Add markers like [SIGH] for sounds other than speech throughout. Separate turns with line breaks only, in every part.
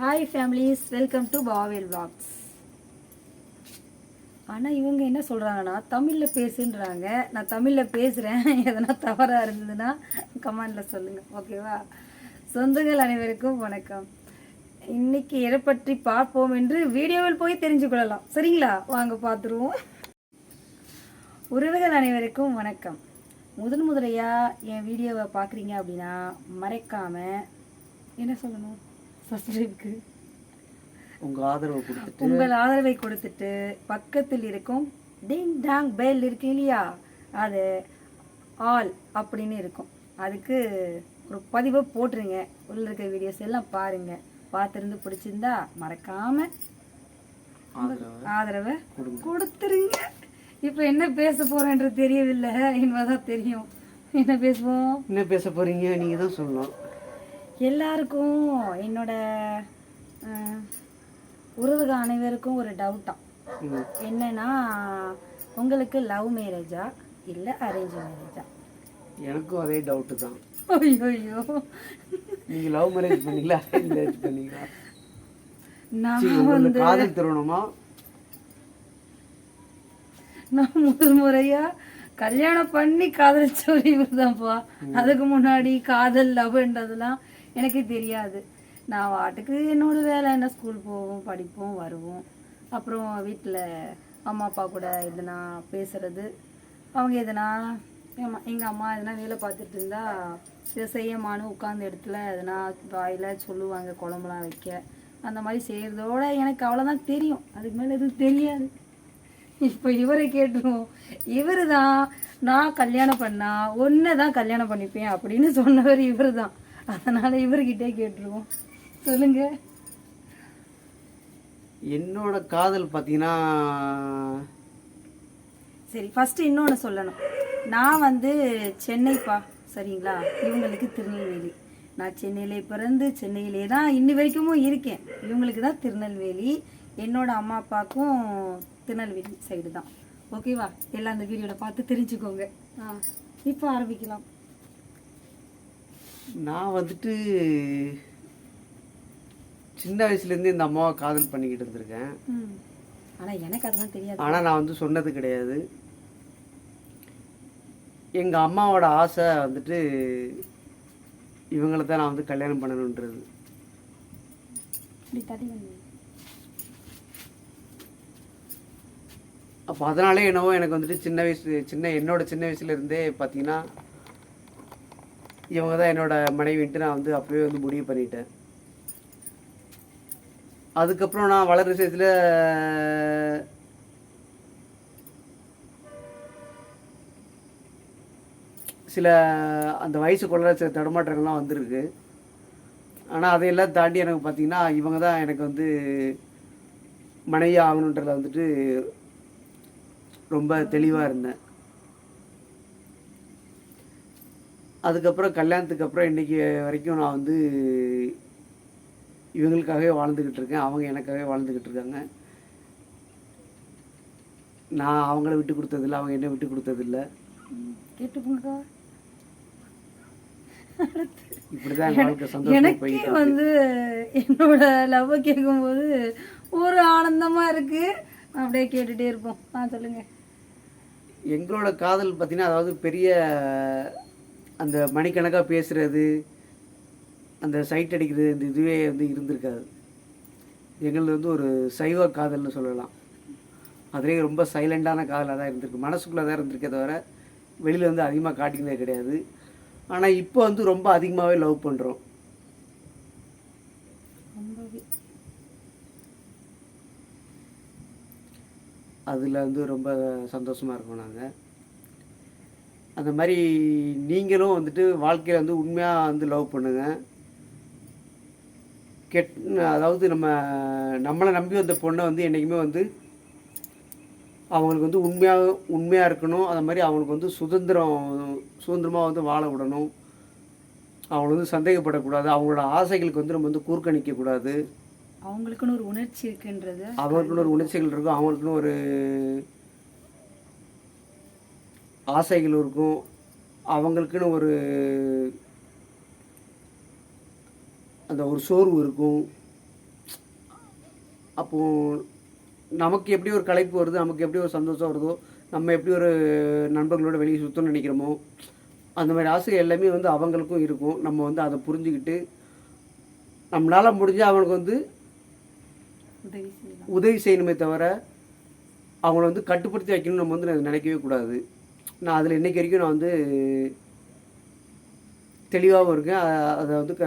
Hi families welcome to Pavel box ஆனால் இவங்க என்ன சொல்கிறாங்கன்னா தமிழில் பேசுன்றாங்க. நான் தமிழில் பேசுகிறேன் [LAUGHS] எதனா தவறாக இருந்ததுன்னா கமெண்டில் சொல்லுங்கள் ஓகேவா? சொந்தங்கள் அனைவருக்கும் வணக்கம். இன்னைக்கு எதை பற்றி பார்ப்போம் என்று வீடியோவில் போய் தெரிஞ்சு கொள்ளலாம். சரிங்களா? வாங்க பார்த்துருவோம். உறவுகள் அனைவருக்கும் வணக்கம். முதன் முதலையாக என் வீடியோவை பார்க்குறீங்க அப்படின்னா மறைக்காமல் என்ன சொல்லணும்? சப்ஸ்கிரைப்க்கு
உங்க ஆதரவு கொடுத்துட்டு.
உங்கள் ஆதரவை கொடுத்துட்டு பக்கத்தில் இருக்கும் டிங் டாங் பெல் இருக்கு இல்லையா? அது ஆல் அப்படின்னு இருக்கும். அதுக்கு ஒரு பதிவை போட்டுருங்க. உள்ள இருக்க வீடியோஸ் எல்லாம் பாருங்க. பார்த்துருந்து பிடிச்சிருந்தா மறக்காம
ஆதரவு.
கொடுத்துருங்க. இப்போ என்ன பேச போறேன்றது தெரியவில்லை. இனிமேதான் தெரியும். என்ன பேசுவோம்?
என்ன பேச போறீங்க? நீங்க தான் சொல்லணும்.
எல்லாருக்கும் என்னோட அஹ், உறவுகள் அனைவருக்கும் ஒரு டவுட்டாம்
ம்.
என்னன்னா உங்களுக்கு லவ் மேரேஜா இல்லை அரேஞ்ச் மேரேஜா
எனக்கும் அதே டவுட்டு தான்.
ஐயோ
நீங்க லவ் மேரேஜ் பண்ணீங்களா அரேஞ்ச் மேரேஜ் பண்ணீங்களா?
நான்
உங்களுக்கு காதல் திருமணமா
நான் முதல் முறையா கல்யாணம் பண்ணி காதலிச்சவர் இவர்தான்ப்பா. அதுக்கு முன்னாடி காதல் லவ்ன்றதெல்லாம் எனக்கு தெரியாது. நான் வாட்டுக்கு என்னோடய வேலை என்ன? ஸ்கூல் போவோம் படிப்போம் வருவோம். அப்புறம் வீட்டில் அம்மா அப்பா கூட எதுனா பேசுகிறது அவங்க எதுனா எங்கள் அம்மா எதுனா வேலை பார்த்துட்டு இருந்தா இதை செய்யமானு உட்கார்ந்த இடத்துல எதுனா வாயில் சொல்லுவாங்க குழம்புலாம் வைக்க. அந்த மாதிரி செய்கிறதோட எனக்கு அவ்வளோதான் தெரியும். அதுக்கு மேலே எதுவும் தெரியாது. இப்போ இவரை கேட்டுருவோம். இவர் தான் நான் கல்யாணம் பண்ணால் ஒன்றை தான் கல்யாணம் பண்ணிப்பேன் அப்படின்னு சொன்னவர் இவர் தான் அதனால இவர்கிட்டே கேட்டுருவோம். சொல்லுங்க.
என்னோட காதல் பார்த்தீங்கன்னா
சரி ஃபர்ஸ்ட் இன்னொன்று சொல்லணும். நான் வந்து சென்னைப்பா சரிங்களா? இவங்களுக்கு திருநெல்வேலி. நான் சென்னையிலே பிறந்து சென்னையிலே தான் இன்னி வரைக்கும் இருக்கேன். இவங்களுக்கு தான் திருநெல்வேலி. என்னோட அம்மா அப்பாவுக்கும் திருநெல்வேலி சைடு தான். ஓகேவா எல்லாம் அந்த வீடியோவில் பார்த்து தெரிஞ்சுக்கோங்க. ஆ. இப்போ ஆரம்பிக்கலாம்.
நான் வந்துட்டு சின்ன வயசுலேருந்து இந்த அம்மாவை காதல் பண்ணிக்கிட்டு இருந்திருக்கேன்.
ஆனால் எனக்கு அதெல்லாம் தெரியாது.
ஆனால் நான் வந்து சொன்னது கிடையாது. எங்கள் அம்மாவோட ஆசை வந்துட்டு இவங்களை தான் நான் வந்து கல்யாணம் பண்ணணுன்றது. அப்போ அதனாலே என்னவோ எனக்கு வந்துட்டு சின்ன வயசு சின்ன என்னோட சின்ன வயசுல இருந்தே பார்த்தீங்கன்னா இவங்க தான் என்னோட மனைவின்ட்டு நான் வந்து அப்பவே வந்து முடிவு பண்ணிட்டேன். அதுக்கப்புறம் நான் வளர்ற விஷயத்தில் சில அந்த வயசுக்குள்ள சில தடுமாற்றங்கள்லாம் வந்திருக்கு. ஆனால் அதையெல்லாம் தாண்டி எனக்கு பார்த்தீங்கன்னா இவங்க தான் எனக்கு வந்து மனைவி ஆகணுன்றதில் வந்துட்டு ரொம்ப தெளிவாக இருந்தேன். அதுக்கப்புறம் கல்யாணத்துக்கு அப்புறம் இன்னைக்கு வரைக்கும் நான் வந்து இவங்களுக்காகவே வாழ்ந்துக்கிட்டு இருக்கேன். அவங்க எனக்காகவே வாழ்ந்துக்கிட்டு இருக்காங்க. நான் அவங்கள விட்டு கொடுத்ததில்ல அவங்க என்ன விட்டு கொடுத்ததில்ல.
கேட்டுக்கோங்க
இப்படி தான் என் வாழ்க்கை சந்தோஷமா
எனக்கே வந்து என்னோட லவ் கேட்கும்போது ஒரு ஆனந்தமா இருக்கு. அப்படியே கேட்டுட்டே இருப்போம். ஆ சொல்லுங்க.
எங்களோட காதல் பார்த்தீங்கன்னா அதாவது பெரிய அந்த மணிக்கணக்காக பேசுறது அந்த சைட் அடிக்கிறது இந்த இதுவே வந்து இருந்திருக்காது. எங்களது வந்து ஒரு சைவ காதல்னு சொல்லலாம். அதுலேயே ரொம்ப சைலண்டான காதலாக தான் இருந்திருக்கு. மனசுக்குள்ளே தான் இருந்திருக்கே தவிர வெளியில் வந்து அதிகமாக காட்டினதே கிடையாது. ஆனால் இப்போ வந்து ரொம்ப அதிகமாகவே லவ் பண்ணுறோம் அதில் வந்து ரொம்ப சந்தோஷமாக இருக்கோம் நாங்கள் அந்த மாதிரி நீங்களும் வந்துட்டு வாழ்க்கையில் வந்து உண்மையாக வந்து லவ் பண்ணுங்க. கெட் அதாவது நம்ம நம்மளை நம்பி வந்த பொண்ணை வந்து என்றைக்குமே வந்து அவங்களுக்கு வந்து உண்மையாக உண்மையாக இருக்கணும். அது மாதிரி அவங்களுக்கு வந்து சுதந்திரம் சுதந்திரமாக வந்து வாழ விடணும். அவங்கள வந்து சந்தேகப்படக்கூடாது. அவங்களோட ஆசைகளுக்கு வந்து நம்ம வந்து கூர்க்கணிக்கக்கூடாது.
அவங்களுக்குன்னு ஒரு உணர்ச்சி இருக்குன்றது.
அவங்களுக்குன்னு ஒரு உணர்ச்சிகள் இருக்கும். அவங்களுக்குன்னு ஒரு ஆசைகள் இருக்கும் அவங்களுக்குன்னு ஒரு அந்த ஒரு சோர்வு இருக்கும். அப்போது நமக்கு எப்படி ஒரு களைப்பு வருது நமக்கு எப்படி ஒரு சந்தோஷம் வருதோ நம்ம எப்படி ஒரு நண்பர்களோட வெளியே சுற்றணும்னு நினைக்கிறோமோ அந்த மாதிரி ஆசை எல்லாமே வந்து அவங்களுக்கும் இருக்கும். நம்ம வந்து அதை புரிஞ்சுக்கிட்டு நம்மளால் முடிஞ்ச அவனுக்கு வந்து
உதவி
செய்யணுமே தவிர அவங்கள வந்து கட்டுப்படுத்தி வைக்கணும்னு நம்ம வந்து நான் நினைக்கவே கூடாது. நான் அதில் இன்றைக்கி வரைக்கும் நான் வந்து தெளிவாகவும் இருக்கேன். அதை வந்து க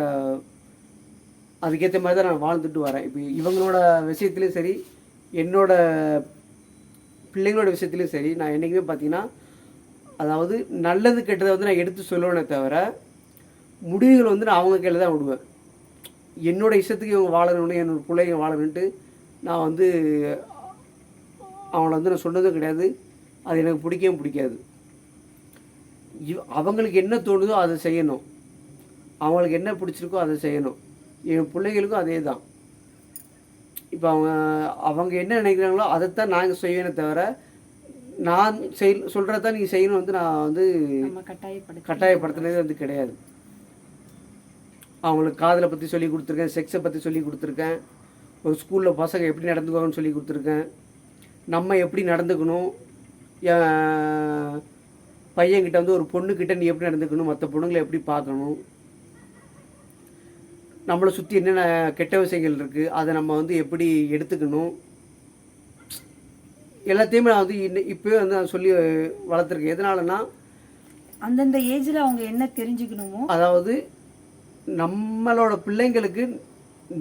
அதுக்கேற்ற மாதிரி தான் நான் வாழ்ந்துட்டு வரேன். இப்போ இவங்களோட விஷயத்துலையும் சரி என்னோட பிள்ளைங்களோட விஷயத்துலையும் சரி நான் என்றைக்குமே பார்த்தீங்கன்னா அதாவது நல்லது கெட்டதை வந்து நான் எடுத்து சொல்லுவேனே தவிர முடிவுகள் வந்து நான் அவங்க கையில் தான் விடுவேன். என்னோட இஷ்டத்துக்கு இவங்க வாழணும்னு என்னோட பிள்ளைங்க வாழணுன்ட்டு நான் வந்து அவங்கள வந்து நான் சொன்னதும் கிடையாது. அது எனக்கு பிடிக்கவும் பிடிக்காது. அவங்களுக்கு என்ன தோணுதோ அதை செய்யணும். அவங்களுக்கு என்ன பிடிச்சிருக்கோ அதை செய்யணும். என் பிள்ளைகளுக்கும் அதே தான். இப்போ அவங்க அவங்க என்ன நினைக்கிறாங்களோ அதைத்தான் நாங்கள் செய்வேனே தவிர நான் செய் சொல்கிறதான் நீங்கள் செய்யணும் வந்து நான் வந்து கட்டாயப்படுத்தினது வந்து கிடையாது. அவங்களுக்கு காதலை பற்றி சொல்லி கொடுத்துருக்கேன் செக்ஸை பற்றி சொல்லி கொடுத்துருக்கேன் ஒரு ஸ்கூலில் பசங்க எப்படி நடந்துக்குவாங்கன்னு சொல்லி கொடுத்துருக்கேன் நம்ம எப்படி நடந்துக்கணும் பையன்கிட்ட வந்து ஒரு பொண்ணுக்கிட்ட நீ எப்படி நடந்துக்கணும்? மற்ற பொண்ணுங்களை எப்படி பார்க்கணும்? நம்மளை சுற்றி என்னென்ன கெட்ட விஷயங்கள் இருக்குது அதை நம்ம வந்து எப்படி எடுத்துக்கணும்? எல்லாத்தையுமே நான் வந்து இன்ன இப்போவே வந்து நான் சொல்லி வளர்த்துருக்கேன். எதனாலனா
அந்தந்த ஏஜ்ல அவங்க என்ன தெரிஞ்சுக்கணுமோ
அதாவது நம்மளோட பிள்ளைங்களுக்கு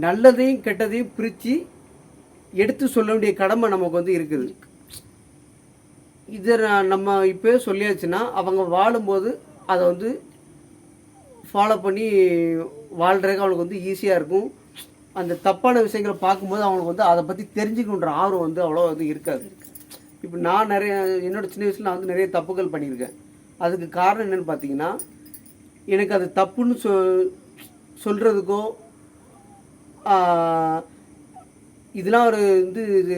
நல்லதையும் கெட்டதையும் பிரித்து எடுத்து சொல்ல வேண்டிய கடமை நமக்கு வந்து இருக்குது. இதை நான் நம்ம இப்போயே சொல்லியாச்சுன்னா அவங்க வாழும்போது அதை வந்து ஃபாலோ பண்ணி வாழ்கிறதுக்கு அவங்களுக்கு வந்து ஈஸியாக இருக்கும். அந்த தப்பான விஷயங்களை பார்க்கும்போது அவங்களுக்கு வந்து அதை பற்றி தெரிஞ்சுக்கணுன்ற ஆர்வம் வந்து அவ்வளோ வந்து இருக்காது. இப்போ நான் நிறைய என்னோடய சின்ன வயசில் நான் வந்து நிறைய தப்புகள் பண்ணியிருக்கேன். அதுக்கு காரணம் என்னன்னு பார்த்தீங்கன்னா எனக்கு அது தப்புன்னு சொ சொல்கிறதுக்கோ இதெல்லாம் ஒரு வந்து இது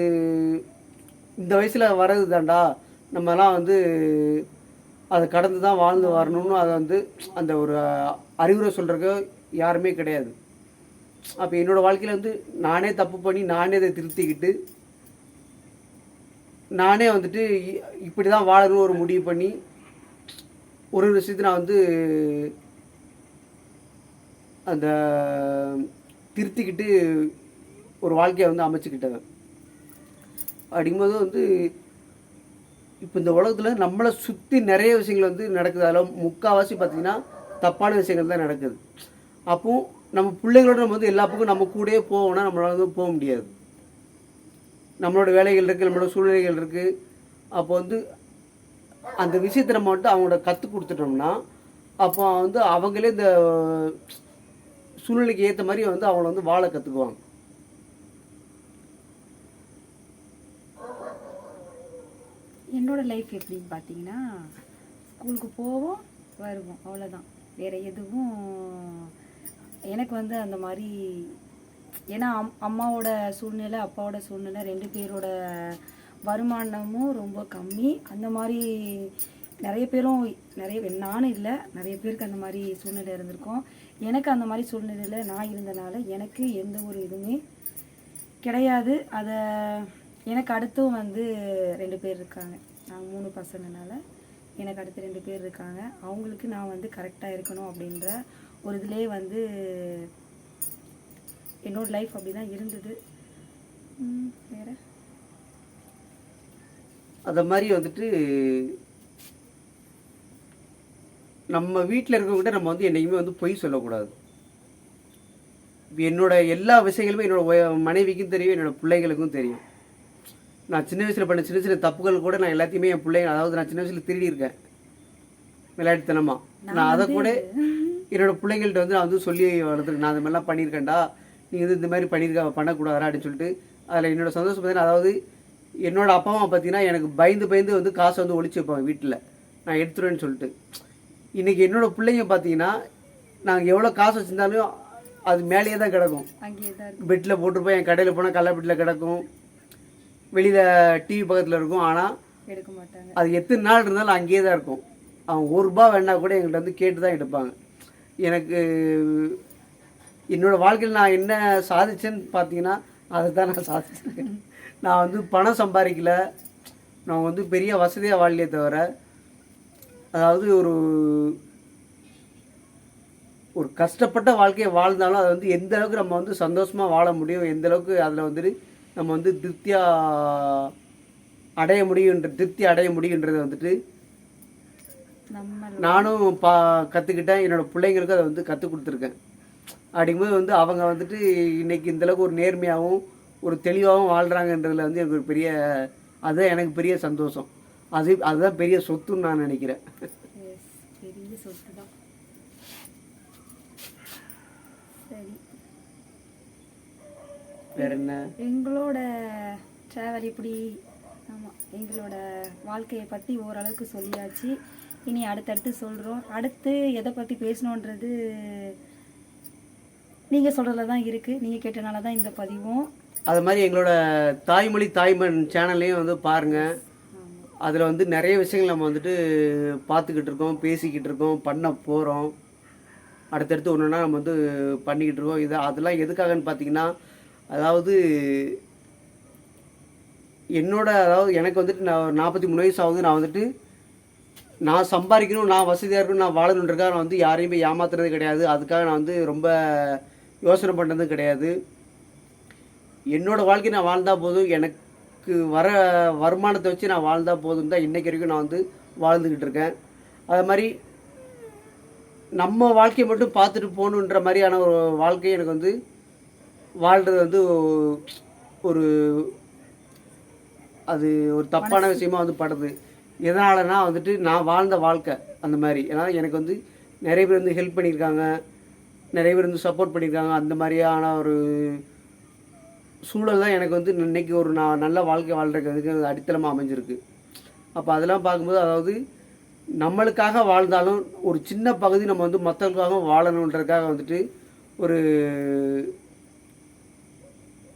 இந்த வயசில் வர்றது தாண்டா நம்மலாம் வந்து அதை கடந்து தான் வாழ்ந்து வரணும்னு அதை வந்து அந்த ஒரு அறிவுரை சொல்கிறக்கு யாருமே கிடையாது. அப்போ என்னோடய வாழ்க்கையில் வந்து நானே தப்பு பண்ணி நானே அதை திருத்திக்கிட்டு நானே வந்துட்டு இ- இப்படி தான் வாழணும்னு ஒரு முடிவு பண்ணி ஒரு ஒரு விஷயத்தை நான் வந்து அந்த திருத்திக்கிட்டு ஒரு வாழ்க்கையை வந்து அமைச்சுக்கிட்டேன் அப்படிங்கும்போது வந்து இப்போ இந்த உலகத்தில் நம்மளை சுற்றி நிறைய விஷயங்கள் வந்து நடக்குது அதில் முக்கால்வாசி பார்த்திங்கன்னா தப்பான விஷயங்கள் தான் நடக்குது. அப்போ நம்ம பிள்ளைங்களோட நம்ம வந்து எல்லா பக்கம் நம்ம கூடயே போவோம்னா நம்மளால வந்து போக முடியாது. நம்மளோட வேலைகள் இருக்குது நம்மளோட சூழ்நிலைகள் இருக்குது அப்போ வந்து அந்த விஷயத்தை நம்ம வந்துட்டு அவங்களோட கற்றுக் கொடுத்துட்டோம்னா அப்போ வந்து அவங்களே இந்த சூழ்நிலைக்கு ஏற்ற மாதிரி வந்து அவங்கள வந்து வாழ கற்றுக்குவாங்க
என்னோடய லைஃப் எப்படின்னு பார்த்தீங்கன்னா ஸ்கூலுக்கு போவோம் வருவோம். அவ்வளோதான் வேறு எதுவும் எனக்கு வந்து அந்த மாதிரி ஏன்னா அம் அம்மாவோட சூழ்நிலை அப்பாவோட சூழ்நிலை ரெண்டு பேரோட வருமானமும் ரொம்ப கம்மி. அந்த மாதிரி நிறைய பேரும் நிறைய நானும் இல்லை நிறைய பேருக்கு அந்த மாதிரி சூழ்நிலை இருந்திருக்கோம். எனக்கு அந்த மாதிரி சூழ்நிலையில் நான் இருந்தனால எனக்கு எந்த ஒரு இதுவுமே கிடையாது. அதை எனக்கு அடுத்தும் வந்து ரெண்டு பேர் இருக்காங்க. நாங்கள் மூணு பசங்கனால எனக்கு அடுத்து ரெண்டு பேர் இருக்காங்க. அவங்களுக்கு நான் வந்து கரெக்டாக இருக்கணும் அப்படின்ற ஒரு இதுலேயே வந்து என்னோட லைஃப் அப்படி தான் இருந்தது வேறு?
வேற மாதிரி வந்துட்டு நம்ம வீட்டில் இருக்கவங்ககிட்ட நம்ம வந்து என்றைக்குமே வந்து பொய் சொல்லக்கூடாது. என்னோட எல்லா விஷயங்களுமே என்னோட மனைவிக்கும் தெரியும் என்னோட பிள்ளைகளுக்கும் தெரியும். நான் சின்ன வயசில் பண்ண சின்ன சின்ன தப்புகள் கூட நான் எல்லாத்தையுமே என் பிள்ளைங்க அதாவது நான் சின்ன வயசில் திருடி இருக்கேன் விளையாட்டுத்தனமா. நான் அதை கூட என்னோட பிள்ளைங்கள்ட்ட வந்து நான் வந்து சொல்லி வளர்த்துருக்கேன் நான் அந்த மாதிரிலாம் பண்ணியிருக்கேன்டா. நீ வந்து இந்த மாதிரி பண்ணியிருக்க பண்ணக்கூடாதா அப்படின்னு சொல்லிட்டு. அதில் என்னோட சந்தோஷம் பார்த்தீங்கன்னா அதாவது என்னோட அப்பா அம்மா பார்த்தீங்கன்னா எனக்கு பயந்து பயந்து வந்து காசை வந்து ஒளிச்சு வைப்பாங்க வீட்டில். நான் எடுத்துருவேன்னு சொல்லிட்டு. இன்றைக்கி என்னோட பிள்ளைங்க பார்த்தீங்கன்னா நாங்கள் எவ்வளோ காசு வச்சுருந்தாலும் அது மேலேயே தான் கிடக்கும். பெட்டில் போட்டிருப்போம் என் கடையில் போனால் கல்ல பெட்டில் கிடக்கும். வெளியில் டிவி பக்கத்தில் இருக்கும். ஆனால்
எடுக்க மாட்டாங்க
அது எத்தனை நாள் இருந்தாலும் அங்கேயே தான் இருக்கும். அவங்க ஒரு ரூபா வேணா கூட எங்கள்கிட்ட வந்து கேட்டு தான் எடுப்பாங்க. எனக்கு என்னோடய வாழ்க்கையில் நான் என்ன சாதிச்சேன்னு பார்த்தீங்கன்னா அதை தான் நான் சாதிச்சிருக்கேன். நான் வந்து பணம் சம்பாதிக்கல. நான் வந்து பெரிய வசதியாக வாழலையே தவிர அதாவது ஒரு ஒரு கஷ்டப்பட்ட வாழ்க்கையை வாழ்ந்தாலும் அதை வந்து எந்த அளவுக்கு நம்ம வந்து சந்தோஷமாக வாழ முடியும் எந்த அளவுக்கு அதில் வந்துட்டு நம்ம வந்து திருப்தியாக அடைய முடியுன்ற திருப்தி அடைய முடியுன்றதை வந்துட்டு நானும் பா கற்றுக்கிட்டேன் என்னோடய பிள்ளைங்களுக்கும் அதை வந்து கற்றுக் கொடுத்துருக்கேன். அப்படிங்கும்போது வந்து அவங்க வந்துட்டு இன்னைக்கு இந்த அளவுக்கு ஒரு நேர்மையாகவும் ஒரு தெளிவாகவும் வாழ்கிறாங்கன்றதுல வந்து எனக்கு ஒரு பெரிய அதுதான் எனக்கு பெரிய சந்தோஷம். அது அதுதான் பெரிய சொத்துன்னு நான் நினைக்கிறேன்.
பெரிய சொத்து தான் சரி
வேற என்ன?
எங்களோட ட்ராவல் இப்படி ஆமாம் எங்களோட வாழ்க்கையை பற்றி ஓரளவுக்கு சொல்லியாச்சு. இனி அடுத்தடுத்து சொல்கிறோம் அடுத்து எதை பற்றி பேசணுன்றது நீங்கள் சொல்கிறதுல தான் இருக்குது நீங்கள் கேட்டனால தான் இந்த பதிவும்.
அது மாதிரி எங்களோட தாய்மொழி தாய்மண் சேனல்லையும் வந்து பாருங்கள் அதில் வந்து நிறைய விஷயங்கள் நம்ம வந்துட்டு பார்த்துக்கிட்டு இருக்கோம் பேசிக்கிட்டு இருக்கோம் பண்ண போகிறோம் அடுத்தடுத்து ஒன்று ஒன்றா நம்ம வந்து பண்ணிக்கிட்டு இருக்கோம். இது அதெல்லாம் எதுக்காகன்னு பார்த்தீங்கன்னா அதாவது என்னோட அதாவது எனக்கு வந்துட்டு நான் நாற்பத்தி மூணு வயசு ஆகுது நான் வந்துட்டு நான் சம்பாதிக்கணும் நான் வசதியாக இருக்கணும் நான் வாழணுன்றக்காக நான் வந்து யாரையுமே ஏமாத்துறது கிடையாது. அதுக்காக நான் வந்து ரொம்ப யோசனை பண்ணுறதும் கிடையாது. என்னோடய வாழ்க்கை நான் வாழ்ந்தால் போதும். எனக்கு வர வருமானத்தை வச்சு நான் வாழ்ந்தால் போதும் தான் இன்றைக்கு வரைக்கும் நான் வந்து வாழ்ந்துக்கிட்டு இருக்கேன். அது மாதிரி நம்ம வாழ்க்கையை மட்டும் பார்த்துட்டு போகணுன்ற மாதிரியான ஒரு வாழ்க்கை எனக்கு வந்து வாழ்கிறது வந்து ஒரு அது ஒரு தப்பான விஷயமா வந்து படுது. எதனாலனா வந்துட்டு நான் வாழ்ந்த வாழ்க்கை அந்த மாதிரி. ஏன்னா எனக்கு வந்து நிறைய பேர் வந்து ஹெல்ப் பண்ணியிருக்காங்க. நிறைய பேர் வந்து சப்போர்ட் பண்ணியிருக்காங்க. அந்த மாதிரியான ஒரு சூழல் தான் எனக்கு வந்து இன்னைக்கு ஒரு நான் நல்ல வாழ்க்கை வாழ்றதுக்கு அது அடித்தளமாக அமைஞ்சிருக்கு. அப்போ அதெல்லாம் பார்க்கும்போது அதாவது நம்மளுக்காக வாழ்ந்தாலும் ஒரு சின்ன பகுதி நம்ம வந்து மற்றவங்களுக்காக வாழணுன்றதுக்காக வந்துட்டு ஒரு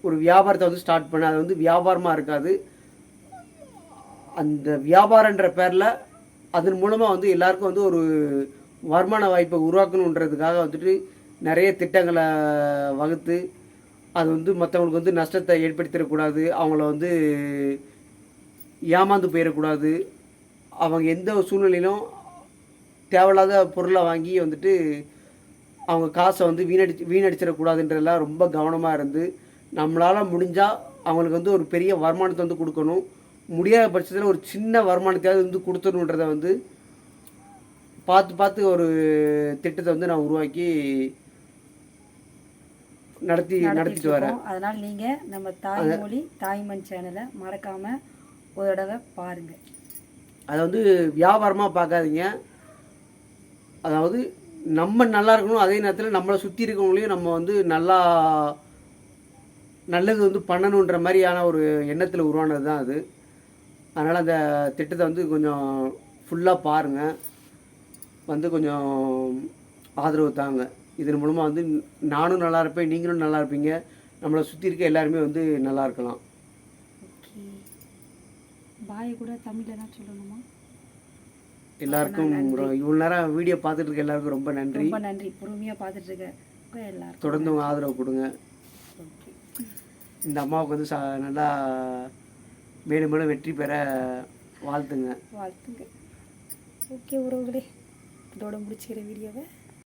ஒரு வியாபாரத்தை வந்து ஸ்டார்ட் பண்ண. அது வந்து வியாபாரமாக இருக்காது. அந்த வியாபாரன்ற பேரில் அதன் மூலமாக வந்து எல்லாருக்கும் வந்து ஒரு வருமான வாய்ப்பை உருவாக்கணுன்றதுக்காக வந்துட்டு நிறைய திட்டங்களை வகுத்து அது வந்து மற்றவங்களுக்கு வந்து நஷ்டத்தை ஏற்படுத்திடக்கூடாது அவங்கள வந்து ஏமாந்து போயிடக்கூடாது. அவங்க எந்த ஒரு சூழ்நிலையிலும் தேவையில்லாத பொருளை வாங்கி வந்துட்டு அவங்க காசை வந்து வீணடிச்சு வீணடிச்சிடக்கூடாதுன்றதெல்லாம் ரொம்ப கவனமாக இருந்து நம்மளால் முடிஞ்சால் அவங்களுக்கு வந்து ஒரு பெரிய வருமானத்தை வந்து கொடுக்கணும். முடியாத பட்சத்தில் ஒரு சின்ன வருமானத்தையாவது வந்து கொடுத்துடணுன்றதை வந்து பார்த்து பார்த்து ஒரு திட்டத்தை வந்து நான் உருவாக்கி நடத்தி நடத்திட்டு வரேன்.
அதனால நீங்கள் நம்ம தாய்மொழி தாய்மண் சேனலை மறக்காமல் ஒரு தடவை பாருங்கள்
அதை வந்து வியாபாரமாக பார்க்காதீங்க. அதாவது நம்ம நல்லா இருக்கணும் அதே நேரத்தில் நம்மளை சுற்றி இருக்கவங்களையும் நம்ம வந்து நல்லா நல்லது வந்து பண்ணணுன்ற மாதிரியான ஒரு எண்ணத்தில் உருவானது தான் அது. அதனால் அந்த திட்டத்தை வந்து கொஞ்சம் ஃபுல்லாக பாருங்கள் வந்து கொஞ்சம் ஆதரவு தாங்க. இதன் மூலமாக வந்து நானும் நல்லா இருப்பேன் நீங்களும் நல்லா இருப்பீங்க. நம்மளை சுற்றி இருக்க எல்லாருமே வந்து நல்லா இருக்கலாம்.
பாய் கூட தமிழில் தான் சொல்லணுமா?
எல்லாருக்கும் இவ்வளோ நேரம் வீடியோ பார்த்துட்டு இருக்க எல்லாருக்கும் ரொம்ப நன்றி.
ரொம்ப நன்றி. பொறுமையாக பார்த்துட்டு இருக்க. எல்லாருக்கும்
தொடர்ந்து ஆதரவு கொடுங்க. இந்த அம்மாவுக்கு வந்து சா நல்லா மேலும் மேலும் வெற்றி பெற வாழ்த்துங்க.
வாழ்த்துங்க. ஓகே உறவுகளே. இதோட முடிச்சுக்கிற வீடியோவை